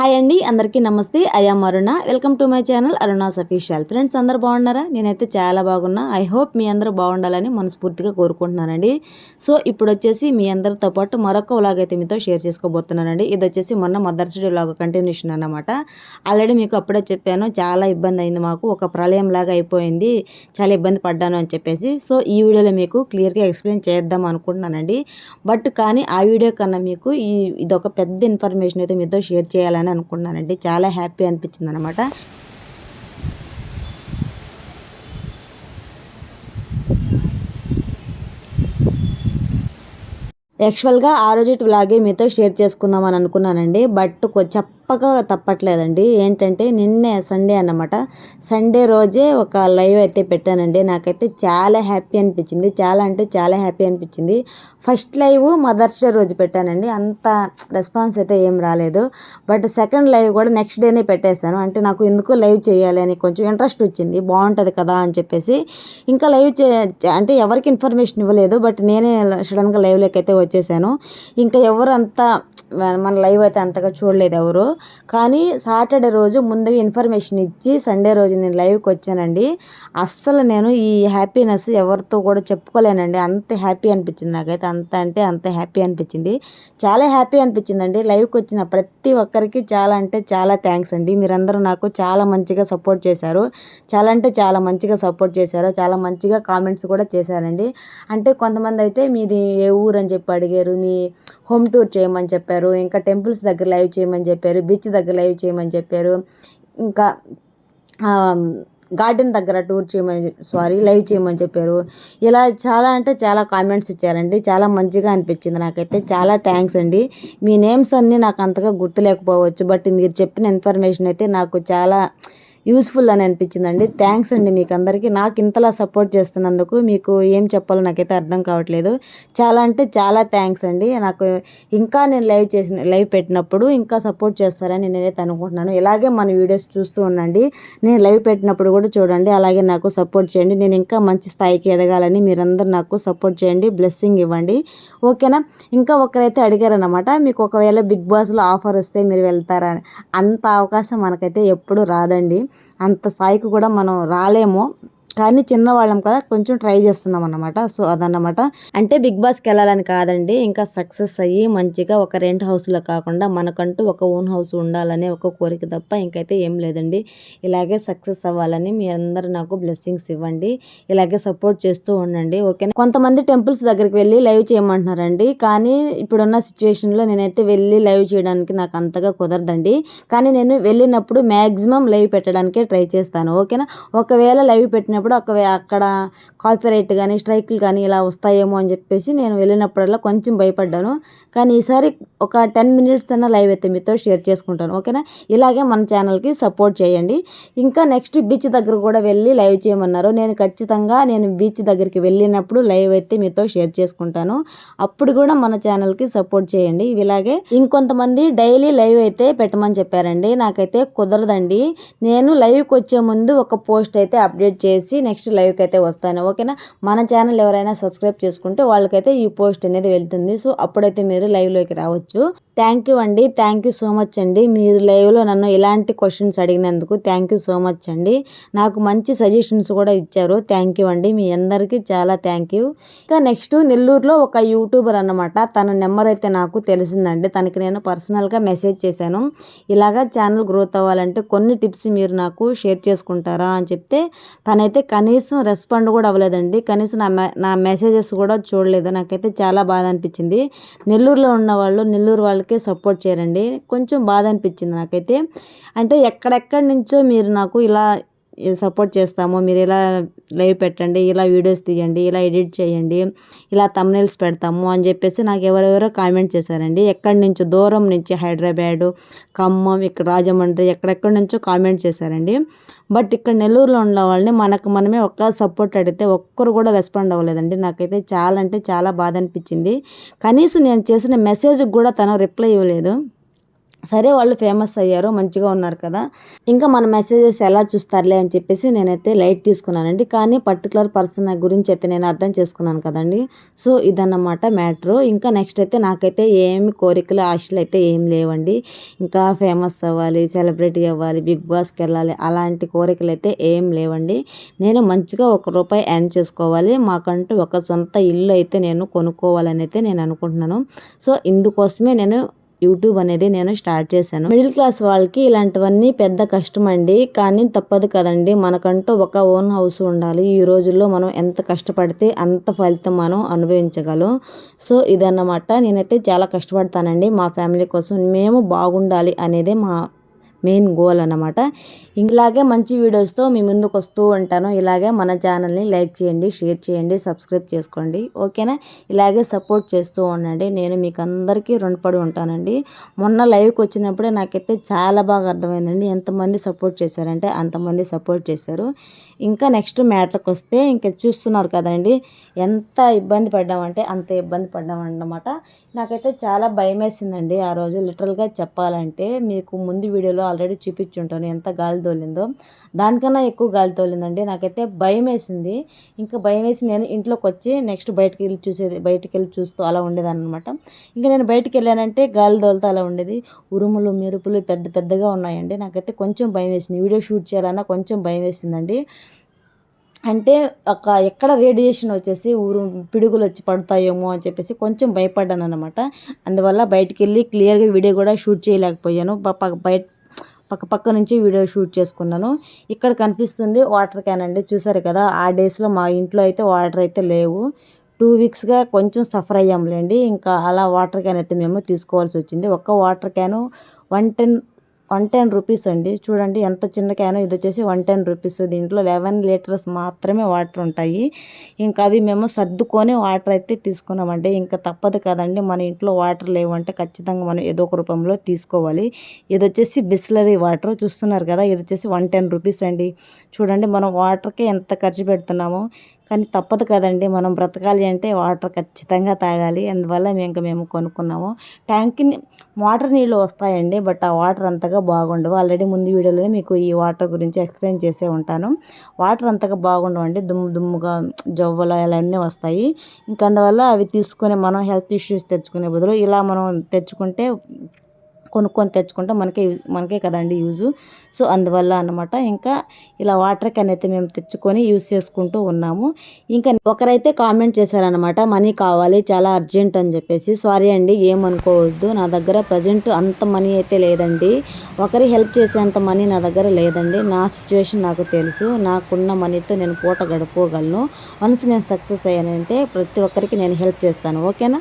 Hi అండి అందరికీ నమస్తే. I'm Aruna welcome to my channel Aruna's official friends అందరు బాగున్నారా? నేనైతే చాలా బాగున్నా. ఐ హోప్ మీ అందరూ బాగుండాలని మనస్ఫూర్తిగా కోరుకుంటున్నానండి. సో ఇప్పుడు వచ్చేసి మీ అందరితో పాటు మరొక వ్లాగ్ అయితే మీతో షేర్ చేసుకోబోతున్నానండి. ఇది వచ్చేసి మొన్న మదర్స్ డే వ్లాగ్ కంటిన్యూషన్ అనమాట ఆల్రెడీ మీకు అప్పుడే చెప్పాను చాలా ఇబ్బంది అయింది మాకు. ఒక ప్రళయం లాగా అయిపోయింది. చాలా ఇబ్బంది పడ్డాను అని చెప్పేసి. సో ఈ వీడియోలో మీకు క్లియర్గా ఎక్స్ప్లెయిన్ చేద్దాం అనుకుంటున్నానండి. బట్ కానీ ఆ వీడియో కన్నా మీకు ఈ ఇది ఒక పెద్ద ఇన్ఫర్మేషన్ అయితే మీతో షేర్ చేయాలని అనుకున్నానండి. చాలా హ్యాపీ అనిపించింది అనమాట యాక్చువల్గా ఆ రోజు వ్లాగే మీతో షేర్ చేసుకుందాం అని అనుకున్నానండి. బట్ కొంచెం తప్పక తప్పట్లేదండి. ఏంటంటే నిన్నే సండే అన్నమాట. సండే రోజే ఒక లైవ్ అయితే పెట్టానండి. నాకైతే చాలా హ్యాపీ అనిపించింది. చాలా అంటే చాలా హ్యాపీ అనిపించింది. ఫస్ట్ లైవ్ మదర్స్ డే రోజు పెట్టానండి. అంత రెస్పాన్స్ అయితే ఏం రాలేదు. బట్ సెకండ్ లైవ్ కూడా నెక్స్ట్ డేనే పెట్టేశాను. అంటే నాకు ఎందుకు లైవ్ చేయాలి అని కొంచెం ఇంట్రెస్ట్ వచ్చింది. బాగుంటుంది కదా అని చెప్పేసి. ఇంకా లైవ్ చే అంటే ఎవరికి ఇన్ఫర్మేషన్ ఇవ్వలేదు. బట్ నేనే సడన్గా లైవ్లోకి అయితే వచ్చేసాను. ఇంకా ఎవరు అంతా మన లైవ్ అయితే అంతగా చూడలేదు ఎవరు. కానీ సాటర్డే రోజు ముందుగా ఇన్ఫర్మేషన్ ఇచ్చి సండే రోజు నేను లైవ్కి వచ్చానండి. అస్సలు నేను ఈ హ్యాపీనెస్ ఎవరితో కూడా చెప్పుకోలేనండి. అంత హ్యాపీ అనిపించింది నాకైతే. అంత అంటే అంత హ్యాపీ అనిపించింది. చాలా హ్యాపీ అనిపించిందండి. లైవ్కి వచ్చిన ప్రతి ఒక్కరికి చాలా అంటే చాలా థ్యాంక్స్ అండి. మీరందరూ నాకు చాలా మంచిగా సపోర్ట్ చేశారు. చాలా అంటే చాలా మంచిగా సపోర్ట్ చేశారు. చాలా మంచిగా కామెంట్స్ కూడా చేశారండి. అంటే కొంతమంది అయితే మీది ఏ ఊరు అని చెప్పి అడిగారు. మీ హోమ్ టూర్ చేయమని చెప్పారు. ఇంకా టెంపుల్స్ దగ్గర లైవ్ చేయమని చెప్పారు. బీచ్ దగ్గర లైవ్ చేయమని చెప్పారు. ఇంకా గార్డెన్ దగ్గర టూర్ చేయమని సారీ లైవ్ చేయమని చెప్పారు. ఇలా చాలా అంటే చాలా కామెంట్స్ ఇచ్చారండి. చాలా మంచిగా అనిపించింది నాకైతే. చాలా థ్యాంక్స్ అండి. మీ నేమ్స్ అన్నీ నాకు అంతగా గుర్తులేకపోవచ్చు. బట్ మీరు చెప్పిన ఇన్ఫర్మేషన్ అయితే నాకు చాలా యూస్ఫుల్ అని అనిపించిందండి. థ్యాంక్స్ అండి మీకు అందరికీ నాకు ఇంతలా సపోర్ట్ చేస్తున్నందుకు మీకు ఏం చెప్పాలో నాకైతే అర్థం కావట్లేదు. చాలా అంటే చాలా థ్యాంక్స్ అండి. నాకు ఇంకా నేను లైవ్ చేసిన లైవ్ పెట్టినప్పుడు ఇంకా సపోర్ట్ చేస్తారని నేనైతే అనుకుంటున్నాను. ఇలాగే మన వీడియోస్ చూస్తూ ఉండండి. నేను లైవ్ పెట్టినప్పుడు కూడా చూడండి. అలాగే నాకు సపోర్ట్ చేయండి. నేను ఇంకా మంచి స్థాయికి ఎదగాలని మీరందరూ నాకు సపోర్ట్ చేయండి. బ్లెస్సింగ్ ఇవ్వండి. ఓకేనా? ఇంకా ఒకరైతే అడిగారనమాట మీకు ఒకవేళ బిగ్ బాస్లో ఆఫర్ వస్తే మీరు వెళ్తారా? అంత అవకాశం మనకైతే ఎప్పుడు రాదండి. అంత స్థాయికి కూడా మనం రాలేము. కానీ చిన్నవాళ్ళం కదా కొంచెం ట్రై చేస్తున్నాం అన్నమాట సో అదన్నమాట. అంటే బిగ్ బాస్కి వెళ్ళాలని కాదండి ఇంకా సక్సెస్ అయ్యి మంచిగా ఒక రెంట్ హౌస్లో కాకుండా మనకంటూ ఒక ఓన్ హౌస్ ఉండాలనే ఒక కోరిక తప్ప ఇంకైతే ఏం లేదండి. ఇలాగే సక్సెస్ అవ్వాలని మీ అందరూ నాకు బ్లెస్సింగ్స్ ఇవ్వండి. ఇలాగే సపోర్ట్ చేస్తూ ఉండండి ఓకే కొంతమంది టెంపుల్స్ దగ్గరికి వెళ్ళి లైవ్ చేయమంటున్నారండి. కానీ ఇప్పుడున్న సిచ్యువేషన్లో నేనైతే వెళ్ళి లైవ్ చేయడానికి నాకు అంతగా కుదరదండి. కానీ నేను వెళ్ళినప్పుడు మ్యాక్సిమం లైవ్ పెట్టడానికే ట్రై చేస్తాను ఓకేనా? ఒకవేళ లైవ్ పెట్టిన వెళ్ళినప్పుడు ఒకవే అక్కడ కాపీరైట్ కానీ స్ట్రైక్లు కానీ ఇలా వస్తాయేమో అని చెప్పేసి నేను వెళ్ళినప్పుడల్లా కొంచెం భయపడ్డాను. కానీ ఈసారి ఒక టెన్ మినిట్స్ అన్న లైవ్ అయితే మీతో షేర్ చేసుకుంటాను ఓకేనా? ఇలాగే మన ఛానల్కి సపోర్ట్ చేయండి. ఇంకా నెక్స్ట్ బీచ్ దగ్గర కూడా వెళ్ళి లైవ్ చేయమన్నారు. నేను ఖచ్చితంగా నేను బీచ్ దగ్గరికి వెళ్ళినప్పుడు లైవ్ అయితే మీతో షేర్ చేసుకుంటాను. అప్పుడు కూడా మన ఛానల్కి సపోర్ట్ చేయండి. ఇలాగే ఇంకొంతమంది డైలీ లైవ్ అయితే పెట్టమని చెప్పారండి. నాకైతే కుదరదండి. నేను లైవ్కి వచ్చే ముందు ఒక పోస్ట్ అయితే అప్డేట్ చేసి నెక్స్ట్ లైవ్కి అయితే వస్తాను. ఓకేనా? మన ఛానల్ ఎవరైనా సబ్స్క్రైబ్ చేసుకుంటే వాళ్ళకైతే ఈ పోస్ట్ అనేది వెళ్తుంది. సో అప్పుడైతే మీరు లైవ్లోకి రావచ్చు. థ్యాంక్ యూ అండి. థ్యాంక్ యూ సో మచ్ అండి. మీరు లైవ్లో నన్ను ఇలాంటి క్వశ్చన్స్ అడిగినందుకు థ్యాంక్ యూ సో మచ్ అండి. నాకు మంచి సజెషన్స్ కూడా ఇచ్చారు. థ్యాంక్ యూ అండి. మీ అందరికీ చాలా థ్యాంక్ యూ ఇంకా నెక్స్ట్ నెల్లూరులో ఒక యూట్యూబర్ అన్నమాట. తన నెంబర్ అయితే నాకు తెలిసిందండి. తనకి నేను పర్సనల్గా మెసేజ్ చేశాను. ఇలాగా ఛానల్ గ్రోత్ అవ్వాలంటే కొన్ని టిప్స్ మీరు నాకు షేర్ చేసుకుంటారా అని చెప్తే తనైతే కనీసం రెస్పాండ్ కూడా అవ్వలేదండి. కనీసం నా మె నా మెసేజెస్ కూడా చూడలేదు. నాకైతే చాలా బాధ అనిపించింది. నెల్లూరులో ఉన్న వాళ్ళు నెల్లూరు వాళ్ళకి సపోర్ట్ చేయరండి కొంచెం బాధ అనిపించింది నాకైతే. అంటే ఎక్కడెక్కడి నుంచో మీరు నాకు ఇలా సపోర్ట్ చేస్తాము మీరు ఇలా లైవ్ పెట్టండి ఇలా వీడియోస్ తీయండి ఇలా ఎడిట్ చేయండి ఇలా తమ్నైల్స్ పెడతాము అని చెప్పేసి నాకు ఎవరెవరో కామెంట్ చేశారండి. ఎక్కడి నుంచో దూరం నుంచి హైదరాబాదు ఖమ్మం ఇక్కడ రాజమండ్రి ఎక్కడెక్కడి నుంచో కామెంట్ చేశారండి. బట్ ఇక్కడ నెల్లూరులో ఉన్న వాళ్ళని మనకు మనమే ఒక్క సపోర్ట్ అడిగితే ఒక్కరు కూడా రెస్పాండ్ అవ్వలేదండి. నాకైతే చాలా అంటే చాలా బాధ అనిపించింది. కనీసం నేను చేసిన మెసేజ్కి కూడా తను రిప్లై ఇవ్వలేదు. సరే వాళ్ళు ఫేమస్ అయ్యారు మంచిగా ఉన్నారు కదా. ఇంకా మన మెసేజెస్ ఎలా చూస్తారులే అని చెప్పేసి నేనైతే లైట్ తీసుకున్నానండి. కానీ పర్టికులర్ పర్సన్ గురించి అయితే నేను అర్థం చేసుకున్నాను కదండి. సో ఇదన్నమాట మ్యాటరు. ఇంకా నెక్స్ట్ అయితే నాకైతే ఏమి కోరికలు ఆశలు అయితే ఏం లేవండి. ఇంకా ఫేమస్ అవ్వాలి సెలబ్రిటీ అవ్వాలి బిగ్ బాస్కి వెళ్ళాలి అలాంటి కోరికలు అయితే ఏం లేవండి. నేను మంచిగా ఒక రూపాయి ఎర్న్ చేసుకోవాలి. మాకంటూ ఒక సొంత ఇల్లు అయితే నేను కొనుక్కోవాలని అయితే నేను అనుకుంటున్నాను. సో ఇందుకోసమే నేను యూట్యూబ్ అనేది నేను స్టార్ట్ చేశాను. మిడిల్ క్లాస్ వాళ్ళకి ఇలాంటివన్నీ పెద్ద కష్టం అండి. కానీ తప్పదు కదండి. మనకంటూ ఒక ఓన్ హౌస్ ఉండాలి. ఈ రోజుల్లో మనం ఎంత కష్టపడితే అంత ఫలితం మనం అనుభవించగలం. సో ఇదన్నమాట. నేనైతే చాలా కష్టపడతానండి మా ఫ్యామిలీ కోసం. మేము బాగుండాలి అనేదే మా మెయిన్ గోల్ అనమాట ఇలాగే మంచి వీడియోస్తో మీ ముందుకు వస్తూ ఉంటాను. ఇలాగే మన ఛానల్ని లైక్ చేయండి షేర్ చేయండి సబ్స్క్రైబ్ చేసుకోండి. ఓకేనా? ఇలాగే సపోర్ట్ చేస్తూ ఉండండి. నేను మీకు అందరికీ రుణపడి ఉంటానండి. మొన్న లైవ్కి వచ్చినప్పుడే నాకైతే చాలా బాగా అర్థమైందండి. ఎంతమంది సపోర్ట్ చేశారంటే అంతమంది సపోర్ట్ చేశారు. ఇంకా నెక్స్ట్ మ్యాటర్కి వస్తే ఇంకా చూస్తున్నారు కదండి. ఎంత ఇబ్బంది పడ్డామంటే అంత ఇబ్బంది పడ్డామన్నమాట. నాకైతే చాలా భయం వేసిందండి ఆ రోజు. లిటరల్గా చెప్పాలంటే మీకు ముందు వీడియోలో ఆల్రెడీ చూపించుంటాను. ఎంత గాలి తోలిందో. దానికన్నా ఎక్కువ గాలి తోలిందండి. నాకైతే భయం వేసింది ఇంకా భయం వేసి నేను ఇంట్లోకి వచ్చి నెక్స్ట్ బయటకు వెళ్ళి చూసేది బయటికి వెళ్ళి చూస్తూ అలా ఉండేదాన్ని అనమాట ఇంకా నేను బయటకు వెళ్ళానంటే గాలి తోలుతూ అలా ఉండేది. ఉరుములు మెరుపులు పెద్ద పెద్దగా ఉన్నాయండి. నాకైతే కొంచెం భయం వేసింది వీడియో షూట్ చేయాలన్నా కొంచెం భయం వేసిందండి అంటే ఒక ఎక్కడ రేడియేషన్ వచ్చేసి ఊరు పిడుగులు వచ్చి పడతాయేమో అని చెప్పేసి కొంచెం భయపడ్డాను అనమాట అందువల్ల బయటికి వెళ్ళి క్లియర్గా వీడియో కూడా షూట్ చేయలేకపోయాను. బయట పక్క పక్క నుంచి వీడియో షూట్ చేసుకున్నాను. ఇక్కడ కనిపిస్తుంది వాటర్ క్యాన్ అండి. చూసారు కదా ఆ డేస్లో మా ఇంట్లో అయితే వాటర్ అయితే లేవు. టూ వీక్స్గా కొంచెం సఫర్ అయ్యాంలేండి. ఇంకా అలా వాటర్ క్యాన్ అయితే మేము తీసుకోవాల్సి వచ్చింది. ఒక్క water can one ten one ten rupees అండి. చూడండి ఎంత చిన్న క్యాన్ ఇది వచ్చేసి వన్ టెన్ రూపీస్. దీంట్లో లెవెన్ లీటర్స్ మాత్రమే వాటర్ ఉంటాయి. ఇంకా అవి మేము సర్దుకొని వాటర్ అయితే తీసుకున్నామండి. ఇంకా తప్పదు కదండి మన ఇంట్లో వాటర్ లేవంటే ఖచ్చితంగా మనం ఏదో ఒక రూపంలో తీసుకోవాలి. ఇది వచ్చేసి బిస్లరీ వాటర్ చూస్తున్నారు కదా ఇది వచ్చేసి వన్ టెన్ రూపీస్ అండి. చూడండి మనం వాటర్కి ఎంత ఖర్చు పెడుతున్నామో. కానీ తప్పదు కదండి. మనం బ్రతకాలి అంటే వాటర్ ఖచ్చితంగా తాగాలి. అందువల్ల మేము మేము కొనుక్కున్నాము. ట్యాంక్ని వాటర్ నీళ్ళు వస్తాయండి. బట్ ఆ వాటర్ అంతగా బాగుండవు. ఆల్రెడీ ముందు వీడియోలో మీకు ఈ వాటర్ గురించి ఎక్స్ప్లెయిన్ చేసే ఉంటాను. వాటర్ అంతగా బాగుండవండి దుమ్ము దుమ్ముగా జవ్వలు అవన్నీ వస్తాయి. ఇంకా అందువల్ల అవి తీసుకునే మనం హెల్త్ ఇష్యూస్ తెచ్చుకునే బదులు ఇలా మనం తెచ్చుకుంటే కొనుక్కొని తెచ్చుకుంటే మనకే మనకే కదండి యూజు. సో అందువల్ల అనమాట ఇంకా ఇలా వాటర్ క్యాన్ అయితే మేము తెచ్చుకొని యూజ్ చేసుకుంటూ ఉన్నాము. ఇంకా ఒకరైతే కామెంట్ చేశారనమాట మనీ కావాలి చాలా అర్జెంట్ అని చెప్పేసి. సారీ అండి ఏమనుకోవద్దు నా దగ్గర ప్రజెంట్ అంత మనీ అయితే లేదండి. ఒకరి హెల్ప్ చేసేంత మనీ నా దగ్గర లేదండి. నా సిచ్యువేషన్ నాకు తెలుసు నాకున్న మనీతో నేను పూట గడుపుకోగలను. వన్స్ నేను సక్సెస్ అయ్యానంటే ప్రతి ఒక్కరికి నేను హెల్ప్ చేస్తాను. ఓకేనా?